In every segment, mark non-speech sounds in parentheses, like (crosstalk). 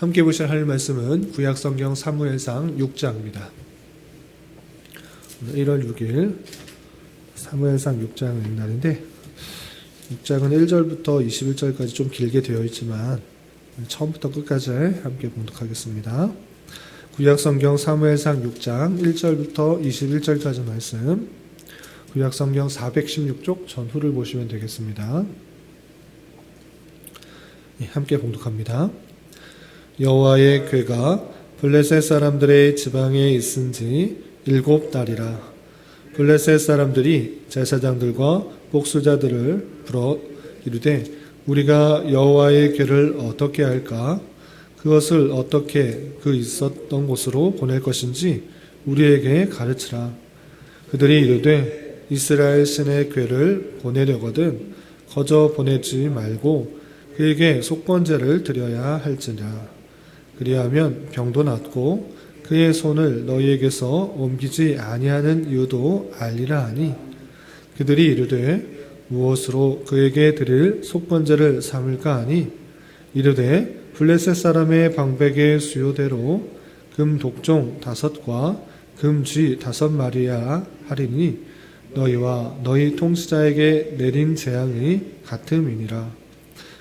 함께 보실 할 말씀은 구약성경 사무엘상 6장입니다. 오늘 1월 6일 사무엘상 6장을 날인데 6장은 1절부터 21절까지 좀 길게 되어 있지만 처음부터 끝까지 함께 봉독하겠습니다. 구약성경 사무엘상 6장 1절부터 21절까지 말씀 구약성경 416쪽 전후를 보시면 되겠습니다. 예, 함께 봉독합니다. 여호와의 괴가 블레셋 사람들의 지방에 있은지 일곱 달이라. 블레셋 사람들이 제사장들과 복수자들을 불어 이르되 우리가 여호와의 괴를 어떻게 할까? 그것을 어떻게 그 있었던 곳으로 보낼 것인지 우리에게 가르치라. 그들이 이르되 이스라엘 신의 괴를 보내려거든 거저 보내지 말고 그에게 속번제를 드려야 할지라. 그리하면 병도 낫고 그의 손을 너희에게서 옮기지 아니하는 이유도 알리라 하니 그들이 이르되 무엇으로 그에게 드릴 속번제를 삼을까 하니 이르되 블레셋 사람의 방백의 수요대로 금 독종 다섯과 금쥐 다섯 마리야 하리니 너희와 너희 통치자에게 내린 재앙이 같음이니라.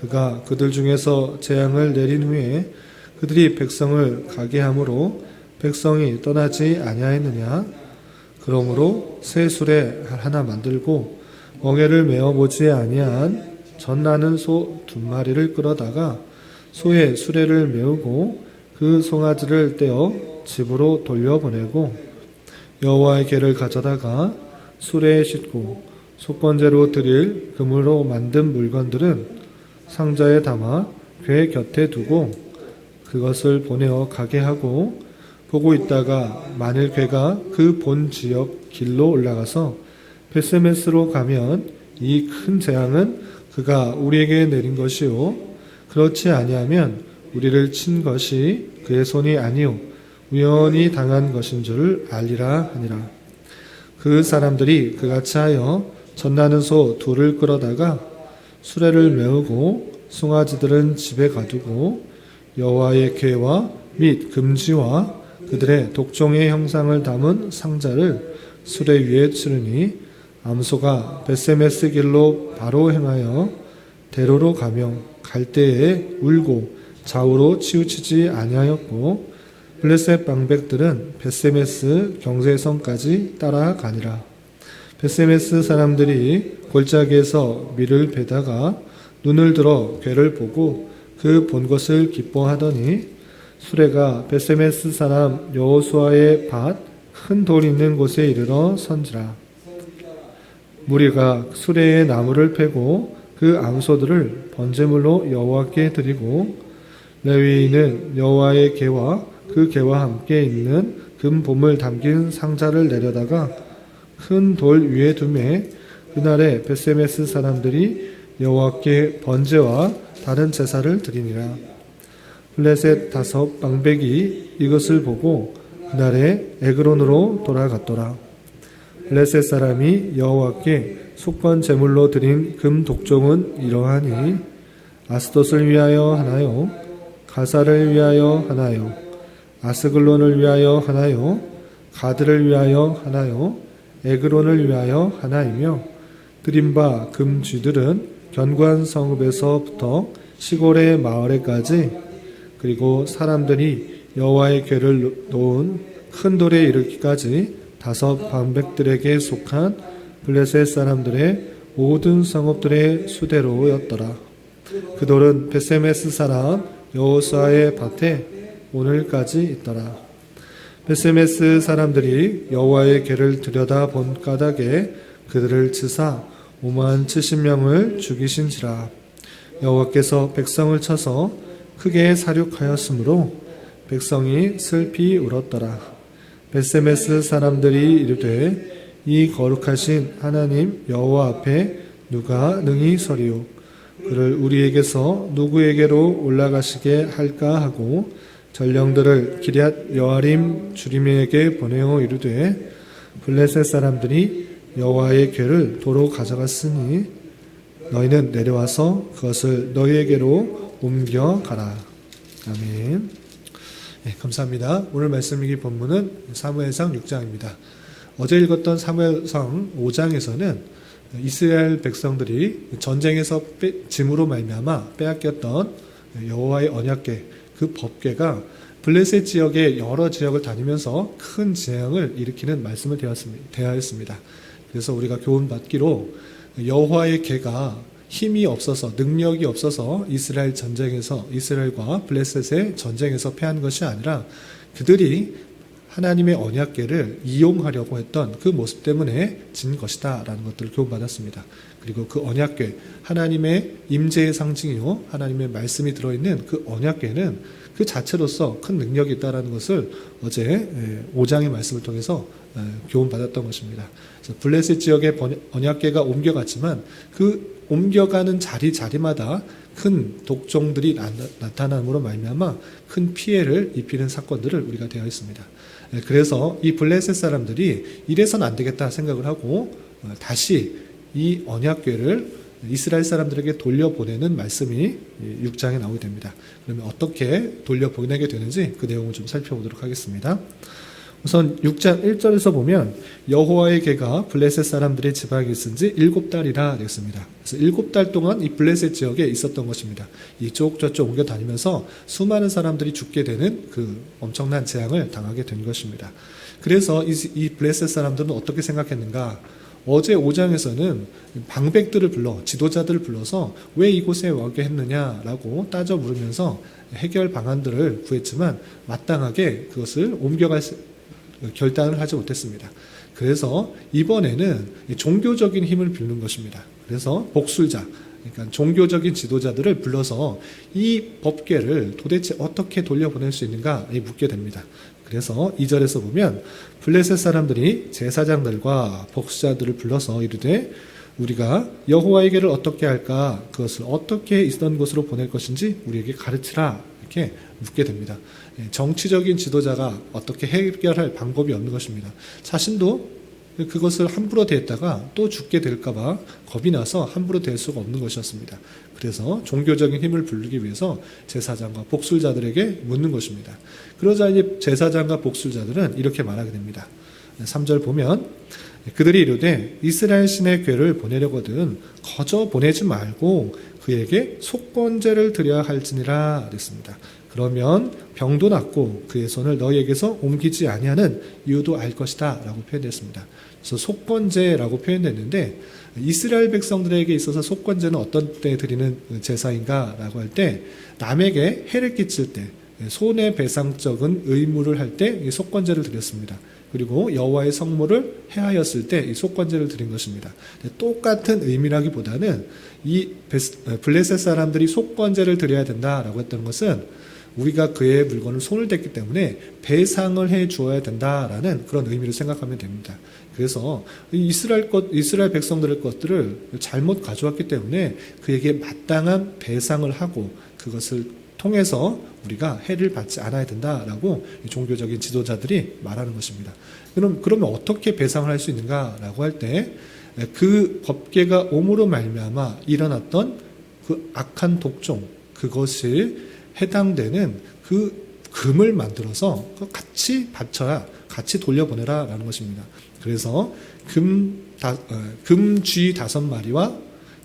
그가 그들 중에서 재앙을 내린 후에 그들이 백성을 가게 함으로 백성이 떠나지 아니하였느냐? 그러므로 새 수레 하나 만들고 멍에를 메어 보지 아니한 젖나는 소 두 마리를 끌어다가 소의 수레를 메우고 그 송아지를 떼어 집으로 돌려보내고 여호와의 개를 가져다가 수레에 싣고 속번제로 드릴 금으로 만든 물건들은 상자에 담아 괴 곁에 두고 그것을 보내어 가게 하고 보고 있다가 만일 괴가 그 본 지역 길로 올라가서 베스메스로 가면 이 큰 재앙은 그가 우리에게 내린 것이요. 그렇지 아니하면 우리를 친 것이 그의 손이 아니요. 우연히 당한 것인 줄을 알리라 하니라. 그 사람들이 그같이 하여 전나는 소 둘을 끌어다가 수레를 메우고 송아지들은 집에 가두고 여호와의 괴와 및 금지와 그들의 독종의 형상을 담은 상자를 수레 위에 치르니 암소가 베세메스 길로 바로 행하여 대로로 가며 갈 때에 울고 좌우로 치우치지 아니하였고 블레셋 방백들은 베세메스 경세성까지 따라가니라. 베세메스 사람들이 골짜기에서 밀을 베다가 눈을 들어 괴를 보고 그 본 것을 기뻐하더니 수레가 베세메스 사람 여호수아의 밭 큰 돌 있는 곳에 이르러 선지라. 무리가 수레에 나무를 패고 그 암소들을 번제물로 여호와께 드리고 레위인은 여호와의 개와 그 개와 함께 있는 금 봄을 담긴 상자를 내려다가 큰 돌 위에 두매 그날에 베세메스 사람들이 여호와께 번제와 다른 제사를 드리니라. 블레셋 다섯 방백이 이것을 보고 그날에 에그론으로 돌아갔더라. 블레셋 사람이 여호와께 속번 제물로 드린 금 독종은 이러하니 아스돗을 위하여 하나요, 가사를 위하여 하나요, 아스글론을 위하여 하나요, 가드를 위하여 하나요, 에그론을 위하여 하나이며 드린 바 금쥐들은 견관 성읍에서부터 시골의 마을에까지 그리고 사람들이 여호와의 괴를 놓은 큰 돌에 이르기까지 다섯 방백들에게 속한 블레셋 사람들의 모든 성읍들의 수대로였더라. 그 돌은 베세메스 사람 여호수아의 밭에 오늘까지 있더라. 베세메스 사람들이 여호와의 괴를 들여다 본 까닭에 그들을 치사 5만 70명을 죽이신지라. 여호와께서 백성을 쳐서 크게 사륙하였으므로 백성이 슬피 울었더라. 베세메스 사람들이 이르되 이 거룩하신 하나님 여호와 앞에 누가 능히 서리요 그를 우리에게서 누구에게로 올라가시게 할까 하고 전령들을 기럇 여아림 주림에게 보내어 이르되 블레셋 사람들이 여호와의 궤를 도로 가져갔으니 너희는 내려와서 그것을 너희에게로 옮겨 가라. 아멘. 네, 감사합니다. 오늘 말씀 읽기 본문은 사무엘상 6장입니다. 어제 읽었던 사무엘상 5장에서는 이스라엘 백성들이 전쟁에서 빼, 짐으로 말미암아 빼앗겼던 여호와의 언약궤 그 법궤가 블레셋 지역의 여러 지역을 다니면서 큰 재앙을 일으키는 말씀을 대하였습니다. 그래서 우리가 교훈 받기로 여호와의 궤가 힘이 없어서 능력이 없어서 이스라엘 전쟁에서 이스라엘과 블레셋의 전쟁에서 패한 것이 아니라 그들이 하나님의 언약궤를 이용하려고 했던 그 모습 때문에 진 것이다라는 것들을 교훈받았습니다. 그리고 그 언약궤 하나님의 임재의 상징이요 하나님의 말씀이 들어있는 그 언약궤는 그 자체로서 큰 능력이 있다라는 것을 어제 5장의 말씀을 통해서 교훈받았던 것입니다. 블레셋 지역의 언약궤가 옮겨갔지만 그 옮겨가는 자리 자리마다 큰 독종들이 나타남으로 말미암아 큰 피해를 입히는 사건들을 우리가 대하였습니다. 그래서 이 블레셋 사람들이 이래선 안 되겠다 생각을 하고 어, 다시 이 언약궤를 이스라엘 사람들에게 돌려보내는 말씀이 6장에 나오게 됩니다. 그러면 어떻게 돌려보내게 되는지 그 내용을 좀 살펴보도록 하겠습니다. 우선 6장 1절에서 보면 여호와의 개가 블레셋 사람들의 지방에 있은 지 일곱 달이라 됐습니다. 그래서 일곱 달 동안 이 블레셋 지역에 있었던 것입니다. 이쪽 저쪽 옮겨 다니면서 수많은 사람들이 죽게 되는 그 엄청난 재앙을 당하게 된 것입니다. 그래서 이, 이 블레셋 사람들은 어떻게 생각했는가? 어제 5장에서는 방백들을 불러 지도자들을 불러서 왜 이곳에 와게 했느냐라고 따져 물으면서 해결 방안들을 구했지만 마땅하게 그것을 옮겨갈 결단을 하지 못했습니다. 그래서 이번에는 종교적인 힘을 빌는 것입니다. 그래서 복술자, 그러니까 종교적인 지도자들을 불러서 이 법계를 도대체 어떻게 돌려보낼 수 있는가 묻게 됩니다. 그래서 2절에서 보면 블레셋 사람들이 제사장들과 복수자들을 불러서 이르되 우리가 여호와의 길을 어떻게 할까 그것을 어떻게 있던 곳으로 보낼 것인지 우리에게 가르치라 이렇게 묻게 됩니다. 예, 정치적인 지도자가 어떻게 해결할 방법이 없는 것입니다. 자신도 그것을 함부로 대했다가 또 죽게 될까봐 겁이 나서 함부로 댈 수가 없는 것이었습니다. 그래서 종교적인 힘을 부르기 위해서 제사장과 복술자들에게 묻는 것입니다. 그러자 이제 제사장과 복술자들은 이렇게 말하게 됩니다. 3절 보면 그들이 이르되 이스라엘 신의 괴를 보내려거든 거저 보내지 말고 그에게 속건제를 드려야 할지니라 그랬습니다. 그러면 병도 낫고 그의 손을 너희에게서 옮기지 아니하는 이유도 알 것이다 라고 표현했습니다. 그래서 속건제라고 표현됐는데 이스라엘 백성들에게 있어서 속건제는 어떤 때 드리는 제사인가 라고 할 때 남에게 해를 끼칠 때 손해배상적인 의무를 할 때 속건제를 드렸습니다. 그리고 여호와의 성물을 해하였을 때 이 속건제를 드린 것입니다. 똑같은 의미라기보다는 이 블레셋 사람들이 속건제를 드려야 된다라고 했던 것은 우리가 그의 물건을 손을 댔기 때문에 배상을 해 주어야 된다라는 그런 의미로 생각하면 됩니다. 그래서 이스라엘 것, 이스라엘 백성들의 것들을 잘못 가져왔기 때문에 그에게 마땅한 배상을 하고 그것을 통해서 우리가 해를 받지 않아야 된다라고 종교적인 지도자들이 말하는 것입니다. 그럼 그러면 어떻게 배상을 할 수 있는가라고 할 때 그 법계가 옴으로 말미암아 일어났던 그 악한 독종 그것을 해당되는 그 금을 만들어서 같이 바쳐야 같이 돌려보내라라는 것입니다. 그래서 금, 다, 어, 금쥐 다섯 마리와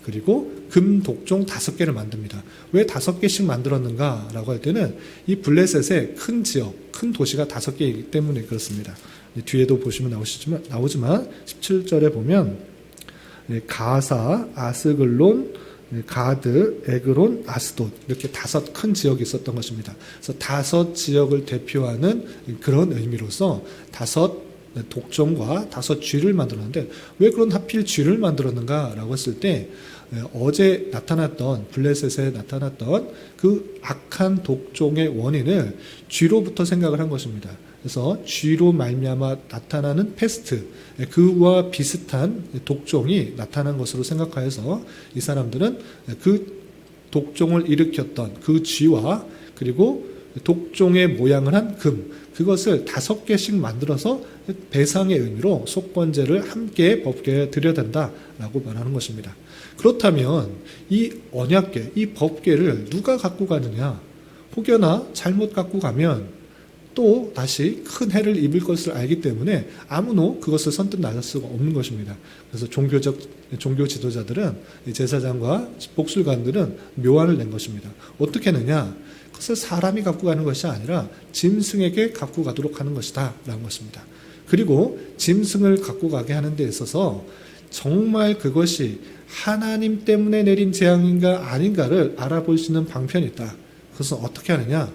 그리고 금 독종 다섯 개를 만듭니다. 왜 다섯 개씩 만들었는가라고 할 때는 이 블레셋의 큰 지역, 큰 도시가 다섯 개이기 때문에 그렇습니다. 뒤에도 보시면 나오시지만, 나오지만 17절에 보면 가사, 아스글론, 가드, 에그론, 아스돗 이렇게 다섯 큰 지역이 있었던 것입니다. 그래서 다섯 지역을 대표하는 그런 의미로서 다섯 독종과 다섯 쥐를 만들었는데 왜 그런 하필 쥐를 만들었는가라고 했을 때 예, 어제 나타났던 블레셋에 나타났던 그 악한 독종의 원인을 쥐로부터 생각을 한 것입니다. 그래서 쥐로 말미암아 나타나는 패스트 예, 그와 비슷한 독종이 나타난 것으로 생각하여서 이 사람들은 그 독종을 일으켰던 그 쥐와 그리고 독종의 모양을 한 금, 그것을 다섯 개씩 만들어서 배상의 의미로 속건제를 함께 법계에 드려야 된다라고 말하는 것입니다. 그렇다면 이 언약계, 이 법계를 누가 갖고 가느냐? 혹여나 잘못 갖고 가면 또 다시 큰 해를 입을 것을 알기 때문에 아무도 그것을 선뜻 나설 수가 없는 것입니다. 그래서 종교적 종교 지도자들은 이 제사장과 복술관들은 묘안을 낸 것입니다. 어떻게 하느냐? 그것을 사람이 갖고 가는 것이 아니라 짐승에게 갖고 가도록 하는 것이다라는 것입니다. 그리고 짐승을 갖고 가게 하는 데 있어서 정말 그것이 하나님 때문에 내린 재앙인가 아닌가를 알아볼 수 있는 방편이 있다. 그것은 어떻게 하느냐?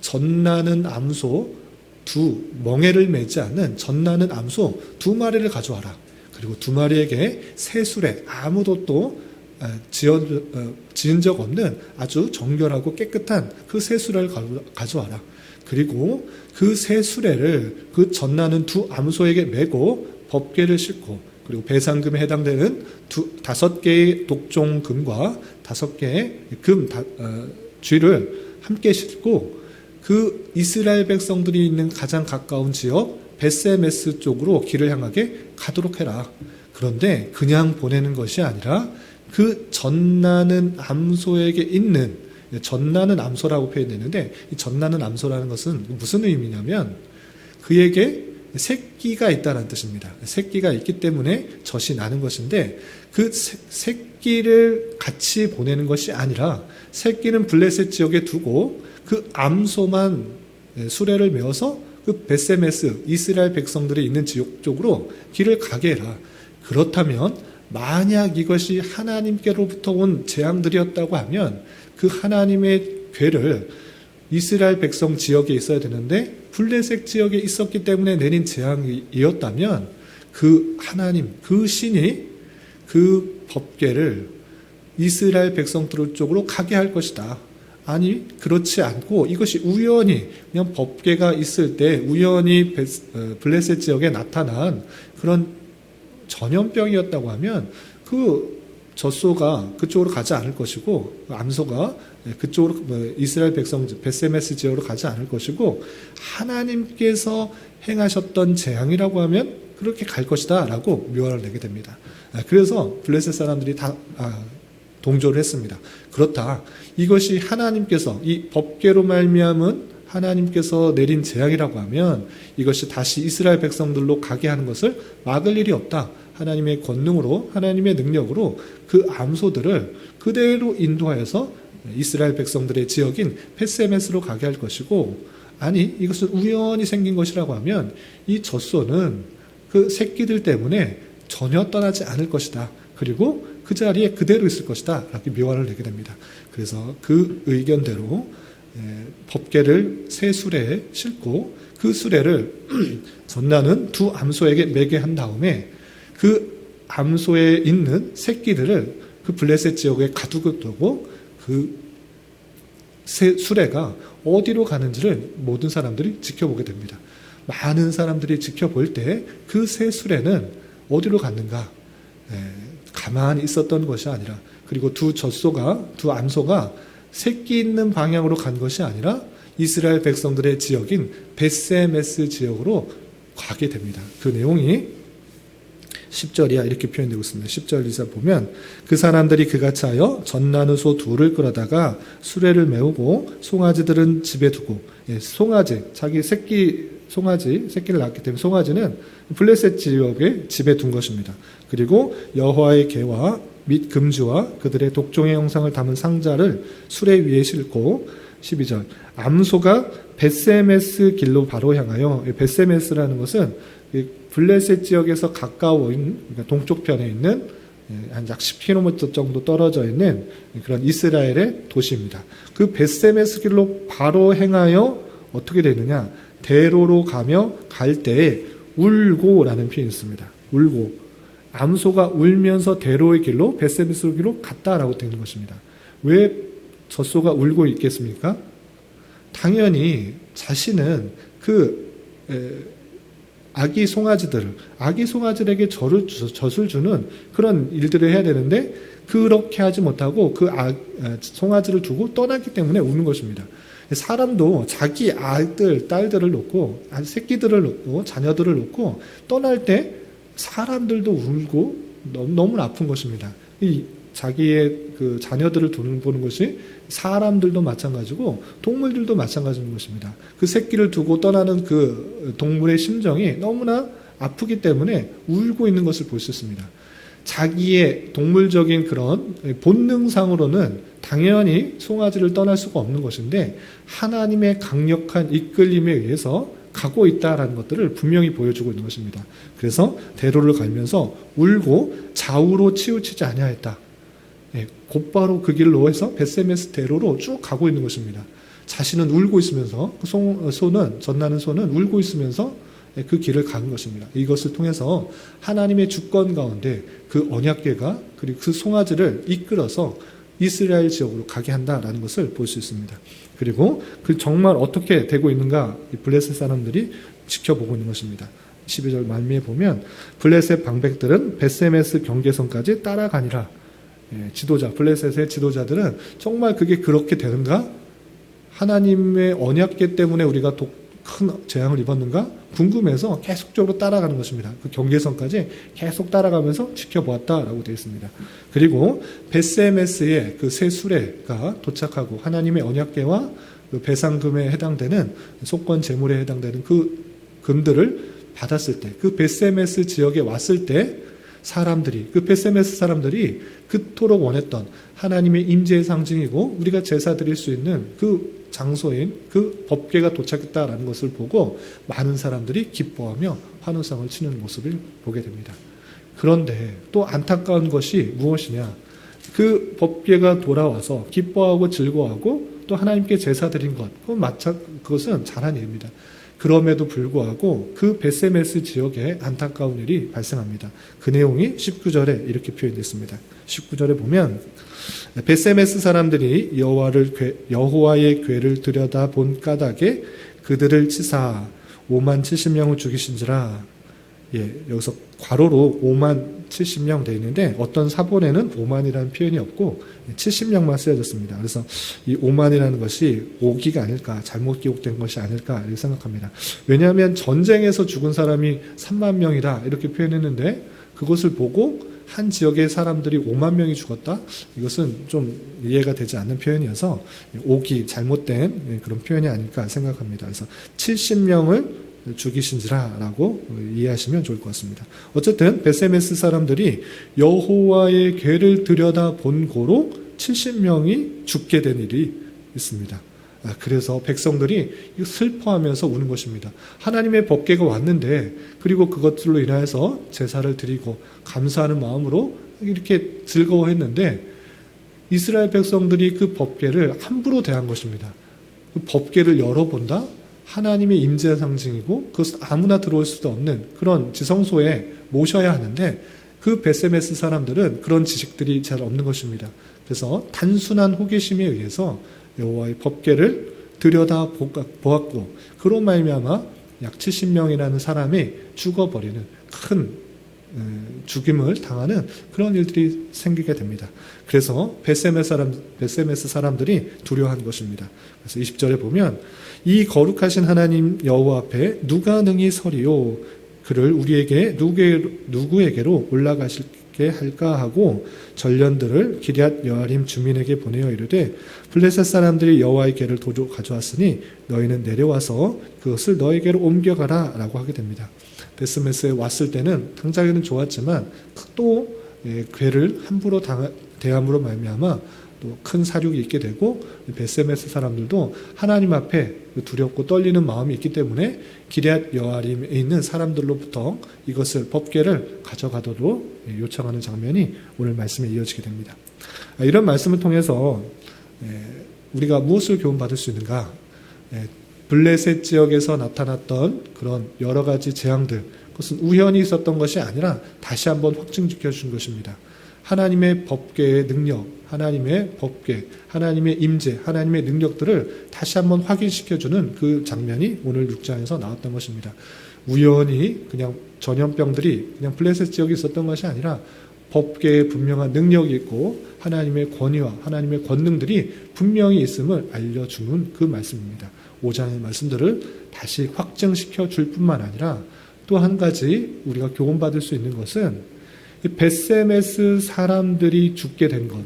전나는 암소 두 멍에를 매지 않는 전나는 암소 두 마리를 가져와라. 그리고 두 마리에게 새술에 아무도 또 어, 지어, 어, 지은 적 없는 아주 정결하고 깨끗한 그 새수레를 가져와라. 그리고 그 새수레를 그 전나는 두 암소에게 메고 법궤를 싣고 그리고 배상금에 해당되는 두, 다섯 개의 독종금과 다섯 개의 금 다, 어, 쥐를 함께 싣고 그 이스라엘 백성들이 있는 가장 가까운 지역 베세메스 쪽으로 길을 향하게 가도록 해라. 그런데 그냥 보내는 것이 아니라 그 전나는 암소에게 있는 전나는 암소라고 표현되는데 이 전나는 암소라는 것은 무슨 의미냐면 그에게 새끼가 있다는 뜻입니다. 새끼가 있기 때문에 젖이 나는 것인데 그 새 끼를 같이 보내는 것이 아니라 새끼는 블레셋 지역에 두고 그 암소만 수레를 메어서 그 베세메스 이스라엘 백성들이 있는 지역 쪽으로 길을 가게 해라. 그렇다면 만약 이것이 하나님께로부터 온 재앙들이었다고 하면 그 하나님의 괴를 이스라엘 백성 지역에 있어야 되는데 블레셋 지역에 있었기 때문에 내린 재앙이었다면 그 하나님, 그 신이 그 법계를 이스라엘 백성들 쪽으로 가게 할 것이다. 아니 그렇지 않고 이것이 우연히 그냥 법계가 있을 때 우연히 어, 블레셋 지역에 나타난 그런 전염병이었다고 하면 그 젖소가 그쪽으로 가지 않을 것이고 그 암소가 그쪽으로 뭐 이스라엘 백성 베세메스 지역으로 가지 않을 것이고 하나님께서 행하셨던 재앙이라고 하면 그렇게 갈 것이다 라고 묘화를 내게 됩니다. 아, 그래서 블레셋 사람들이 다 아, 동조를 했습니다. 그렇다. 이것이 하나님께서 이 법계로 말미암은 하나님께서 내린 재앙이라고 하면 이것이 다시 이스라엘 백성들로 가게 하는 것을 막을 일이 없다. 하나님의 권능으로 하나님의 능력으로 그 암소들을 그대로 인도하여서 이스라엘 백성들의 지역인 페세메스로 가게 할 것이고 아니 이것은 우연히 생긴 것이라고 하면 이 젖소는 그 새끼들 때문에 전혀 떠나지 않을 것이다. 그리고 그 자리에 그대로 있을 것이다. 이렇게 묘화를 내게 됩니다. 그래서 그 의견대로 법계를 새 수레에 싣고 그 수레를 (clears throat) 전나는 두 암소에게 매게 한 다음에 그 암소에 있는 새끼들을 그 블레셋 지역에 가두고 두고 그 수레가 어디로 가는지를 모든 사람들이 지켜보게 됩니다. 많은 사람들이 지켜볼 때그새 수레는 어디로 갔는가? 에, 가만히 있었던 것이 아니라 그리고 두 젖소가 두 암소가 새끼 있는 방향으로 간 것이 아니라 이스라엘 백성들의 지역인 베세메스 지역으로 가게 됩니다. 그 내용이 10절이야 이렇게 표현되고 있습니다. 10절 이사 보면 그 사람들이 그같이 하여 전나누 소 둘을 끌어다가 수레를 메우고 송아지들은 집에 두고 예, 송아지 자기 새끼 송아지 새끼를 낳기 때문에 송아지는 블레셋 지역에 집에 둔 것입니다. 그리고 여호와의 개와 및 금주와 그들의 독종의 형상을 담은 상자를 수레 위에 싣고 12절 암소가 베세메스 길로 바로 향하여 베세메스라는 것은 블레셋 지역에서 가까운 그러니까 동쪽편에 있는 예, 한약 10km 정도 떨어져 있는 그런 이스라엘의 도시입니다. 그 베세메스 길로 바로 행하여 어떻게 되느냐? 대로로 가며 갈 때에 울고라는 표현이 있습니다. 울고. 암소가 울면서 대로의 길로 베세메스의 길로 갔다라고 되는 것입니다. 왜 젖소가 울고 있겠습니까? 당연히 자신은 그 에, 아기 송아지들, 아기 송아지들에게 젖을, 젖을 주는 그런 일들을 해야 되는데 그렇게 하지 못하고 그 아, 송아지를 두고 떠났기 때문에 우는 것입니다. 사람도 자기 아들, 딸들을 놓고 새끼들을 놓고 자녀들을 놓고 떠날 때 사람들도 울고 너무, 아픈 것입니다. 이 자기의 그 자녀들을 두는 보는 것이 사람들도 마찬가지고 동물들도 마찬가지인 것입니다. 그 새끼를 두고 떠나는 그 동물의 심정이 너무나 아프기 때문에 울고 있는 것을 볼 수 있습니다. 자기의 동물적인 그런 본능상으로는 당연히 송아지를 떠날 수가 없는 것인데 하나님의 강력한 이끌림에 의해서 가고 있다라는 것들을 분명히 보여주고 있는 것입니다. 그래서 대로를 갈면서 울고 좌우로 치우치지 아니하였다. 예, 곧바로 그 길로 해서 베세메스 대로로 쭉 가고 있는 것입니다. 자신은 울고 있으면서 그 소, 소는 전나는 소는 울고 있으면서 예, 그 길을 가는 것입니다. 이것을 통해서 하나님의 주권 가운데 그 언약궤가 그리고 그 송아지를 이끌어서 이스라엘 지역으로 가게 한다라는 것을 볼 수 있습니다. 그리고 그 정말 어떻게 되고 있는가 블레셋 사람들이 지켜보고 있는 것입니다. 12절 말미에 보면 블레셋 방백들은 베세메스 경계선까지 따라가니라. 예, 지도자 블레셋의 지도자들은 정말 그게 그렇게 되는가? 하나님의 언약계 때문에 우리가 큰 재앙을 입었는가 궁금해서 계속적으로 따라가는 것입니다. 그 경계선까지 계속 따라가면서 지켜보았다라고 되어 있습니다. 그리고 베세메스의 그 세 수레가 도착하고 하나님의 언약궤와 그 배상금에 해당되는 속건 제물에 해당되는 그 금들을 받았을 때, 그 베세메스 지역에 왔을 때 사람들이 그 베세메스 사람들이 그토록 원했던 하나님의 임재의 상징이고 우리가 제사 드릴 수 있는 그 장소인 그 법궤가 도착했다라는 것을 보고 많은 사람들이 기뻐하며 환호성을 치는 모습을 보게 됩니다. 그런데 또 안타까운 것이 무엇이냐? 그 법궤가 돌아와서 기뻐하고 즐거워하고 또 하나님께 제사 드린 것, 그것은 잘한 일입니다. 그럼에도 불구하고 그 베세메스 지역에 안타까운 일이 발생합니다. 그 내용이 19절에 이렇게 표현됐습니다. 19절에 보면 베세메스 사람들이 여호와를 여호와의 궤를 들여다 본 까닭에 그들을 치사 5만 70명을 죽이신지라 예, 여기서 괄호로 5만 70명 되어 있는데 어떤 사본에는 5만이라는 표현이 없고 70명만 쓰여졌습니다. 그래서 이 5만이라는 것이 오기가 아닐까, 잘못 기록된 것이 아닐까 이렇게 생각합니다. 왜냐하면 전쟁에서 죽은 사람이 3만 명이다 이렇게 표현했는데 그것을 보고 한 지역의 사람들이 5만 명이 죽었다? 이것은 좀 이해가 되지 않는 표현이어서 오기, 잘못된 그런 표현이 아닐까 생각합니다. 그래서 70명을 죽이신지라라고 이해하시면 좋을 것 같습니다. 어쨌든 베세메스 사람들이 여호와의 궤를 들여다 본 고로 70명이 죽게 된 일이 있습니다. 아, 그래서 백성들이 슬퍼하면서 우는 것입니다. 하나님의 법계가 왔는데 그리고 그것들로 인하여서 제사를 드리고 감사하는 마음으로 이렇게 즐거워했는데 이스라엘 백성들이 그 법계를 함부로 대한 것입니다. 그 법계를 열어본다? 하나님의 임재 상징이고 그것은 아무나 들어올 수도 없는 그런 지성소에 모셔야 하는데 그 베세메스 사람들은 그런 지식들이 잘 없는 것입니다. 그래서 단순한 호기심에 의해서 여호와의 법계를 들여다 보았고 그로 말미암아 약 70명이라는 사람이 죽어버리는 큰 죽임을 당하는 그런 일들이 생기게 됩니다. 그래서 베세메스 사람 베세메스 사람들이 두려워한 것입니다. 그래서 20절에 보면 이 거룩하신 하나님 여호와 앞에 누가 능히 서리요 그를 우리에게 누구에게로 올라가실게 할까 하고 전련들을 기리앗 여아림 주민에게 보내어 이르되 블레셋 사람들이 여호와의 궤를 도로 가져왔으니 너희는 내려와서 그것을 너에게로 옮겨가라 라고 하게 됩니다. 베스메스에 왔을 때는 당장에는 좋았지만 또 예, 궤를 함부로 대함으로 말미암아 또 큰 사륙이 있게 되고 베세메스 사람들도 하나님 앞에 두렵고 떨리는 마음이 있기 때문에 기리앗 여아림에 있는 사람들로부터 이것을 법궤를 가져가도록 요청하는 장면이 오늘 말씀에 이어지게 됩니다. 아, 이런 말씀을 통해서 예, 우리가 무엇을 교훈받을 수 있는가? 예, 블레셋 지역에서 나타났던 그런 여러 가지 재앙들, 그것은 우연히 있었던 것이 아니라 다시 한번 확증시켜 준 것입니다. 하나님의 법계의 능력, 하나님의 법계, 하나님의 임재, 하나님의 능력들을 다시 한번 확인시켜 주는 그 장면이 오늘 6장에서 나왔던 것입니다. 우연히 그냥 전염병들이 그냥 블레셋 지역에 있었던 것이 아니라 법계에 분명한 능력이 있고 하나님의 권위와 하나님의 권능들이 분명히 있음을 알려주는 그 말씀입니다. 5장의 말씀들을 다시 확증시켜 줄 뿐만 아니라 또 한 가지 우리가 교훈받을 수 있는 것은 베세메스 사람들이 죽게 된 것.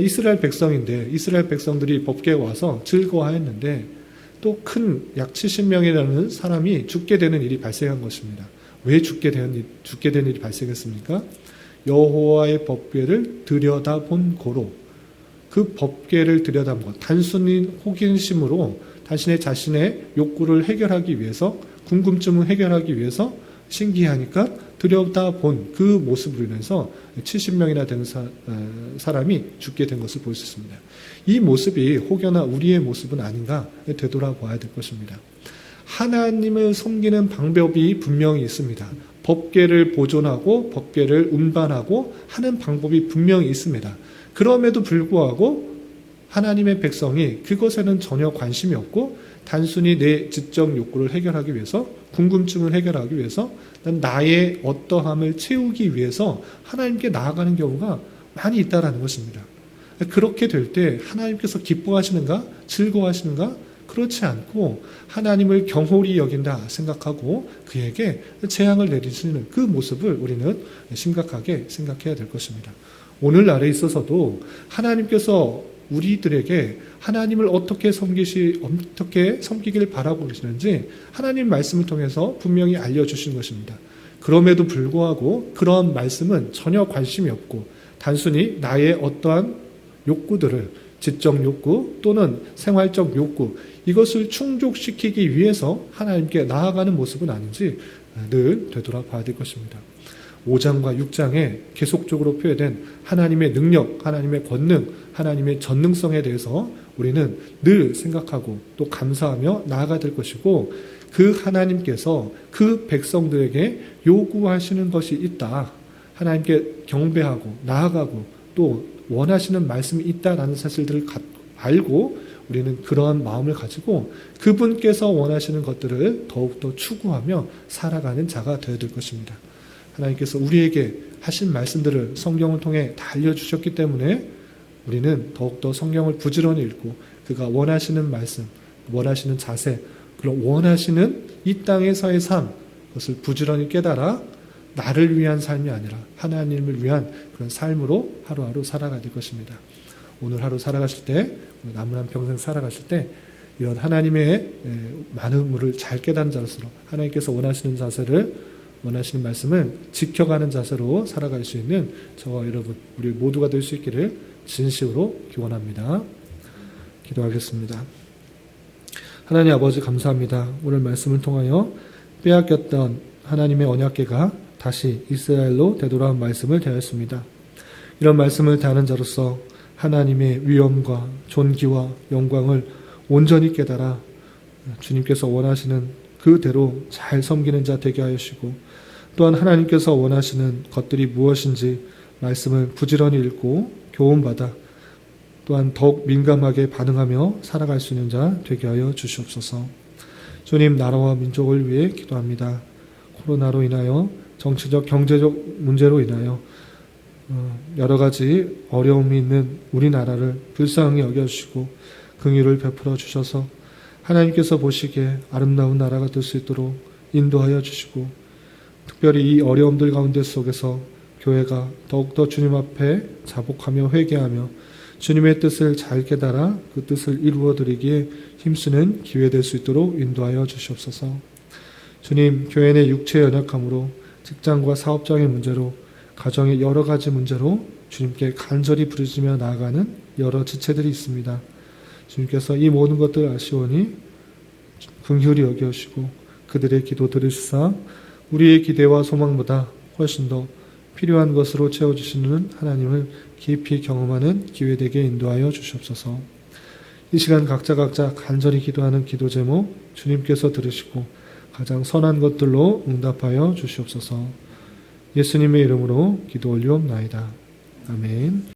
이스라엘 백성인데 이스라엘 백성들이 법계에 와서 즐거워하였는데 또 큰 약 70명이라는 사람이 죽게 되는 일이 발생한 것입니다. 왜 죽게 된, 죽게 된 일이 발생했습니까? 여호와의 법궤를 들여다본 고로 그 법궤를 들여다본 것 단순히 호기심으로 자신의 자신의 욕구를 해결하기 위해서 궁금증을 해결하기 위해서 신기하니까 들여다본 그 모습으로 인해서 70명이나 되는 사, 람이 죽게 된 것을 볼 수 있습니다. 이 모습이 혹여나 우리의 모습은 아닌가 되돌아봐야 될 것입니다. 하나님을 섬기는 방법이 분명히 있습니다. 법계를 보존하고 법계를 운반하고 하는 방법이 분명히 있습니다. 그럼에도 불구하고 하나님의 백성이 그것에는 전혀 관심이 없고 단순히 내 지적 욕구를 해결하기 위해서 궁금증을 해결하기 위해서 나의 어떠함을 채우기 위해서 하나님께 나아가는 경우가 많이 있다라는 것입니다. 그렇게 될 때 하나님께서 기뻐하시는가 즐거워하시는가 그렇지 않고 하나님을 경홀히 여긴다 생각하고 그에게 재앙을 내리시는 그 모습을 우리는 심각하게 생각해야 될 것입니다. 오늘날에 있어서도 하나님께서 우리들에게 하나님을 어떻게 섬기시 어떻게 섬기길 바라고 계시는지 하나님 말씀을 통해서 분명히 알려 주신 것입니다. 그럼에도 불구하고 그런 말씀은 전혀 관심이 없고 단순히 나의 어떠한 욕구들을 지적 욕구 또는 생활적 욕구 이것을 충족시키기 위해서 하나님께 나아가는 모습은 아닌지 늘 되돌아봐야 될 것입니다. 5장과 6장에 계속적으로 표현된 하나님의 능력, 하나님의 권능, 하나님의 전능성에 대해서 우리는 늘 생각하고 또 감사하며 나아가 될 것이고 그 하나님께서 그 백성들에게 요구하시는 것이 있다. 하나님께 경배하고 나아가고 또 원하시는 말씀이 있다라는 사실들을 알고 우리는 그러한 마음을 가지고 그분께서 원하시는 것들을 더욱더 추구하며 살아가는 자가 되어야 될 것입니다. 하나님께서 우리에게 하신 말씀들을 성경을 통해 다 알려주셨기 때문에 우리는 더욱더 성경을 부지런히 읽고 그가 원하시는 말씀, 원하시는 자세, 그런 원하시는 이 땅에서의 삶, 그것을 부지런히 깨달아 나를 위한 삶이 아니라 하나님을 위한 그런 삶으로 하루하루 살아가야 될 것입니다. 오늘 하루 살아가실 때, 남은 한 평생 살아가실 때, 이런 하나님의 많은 물을 잘 깨닫는 자로서 하나님께서 원하시는 자세를 원하시는 말씀을 지켜가는 자세로 살아갈 수 있는 저와 여러분, 우리 모두가 될 수 있기를 진심으로 기원합니다. 기도하겠습니다. 하나님 아버지 감사합니다. 오늘 말씀을 통하여 빼앗겼던 하나님의 언약계가 다시 이스라엘로 되돌아온 말씀을 대하였습니다. 이런 말씀을 대하는 자로서 하나님의 위엄과 존귀와 영광을 온전히 깨달아 주님께서 원하시는 그대로 잘 섬기는 자 되게 하시고 또한 하나님께서 원하시는 것들이 무엇인지 말씀을 부지런히 읽고 교훈받아 또한 더욱 민감하게 반응하며 살아갈 수 있는 자 되게 하여 주시옵소서. 주님 나라와 민족을 위해 기도합니다. 코로나로 인하여 정치적 경제적 문제로 인하여 어, 여러 가지 어려움이 있는 우리나라를 불쌍히 여겨주시고 긍휼을 베풀어 주셔서 하나님께서 보시기에 아름다운 나라가 될 수 있도록 인도하여 주시고 특별히 이 어려움들 가운데 속에서 교회가 더욱더 주님 앞에 자복하며 회개하며 주님의 뜻을 잘 깨달아 그 뜻을 이루어 드리기에 힘쓰는 기회 될 수 있도록 인도하여 주시옵소서. 주님, 교회 내 육체 연약함으로 직장과 사업장의 문제로 가정의 여러 가지 문제로 주님께 간절히 부르짖며 나아가는 여러 지체들이 있습니다. 주님께서 이 모든 것들을 아시오니 긍휼히 여겨시고 그들의 기도 들으시사 우리의 기대와 소망보다 훨씬 더 필요한 것으로 채워주시는 하나님을 깊이 경험하는 기회되게 인도하여 주시옵소서. 이 시간 각자 각자 간절히 기도하는 기도 제목 주님께서 들으시고 가장 선한 것들로 응답하여 주시옵소서. 예수님의 이름으로 기도 올리옵나이다. 아멘.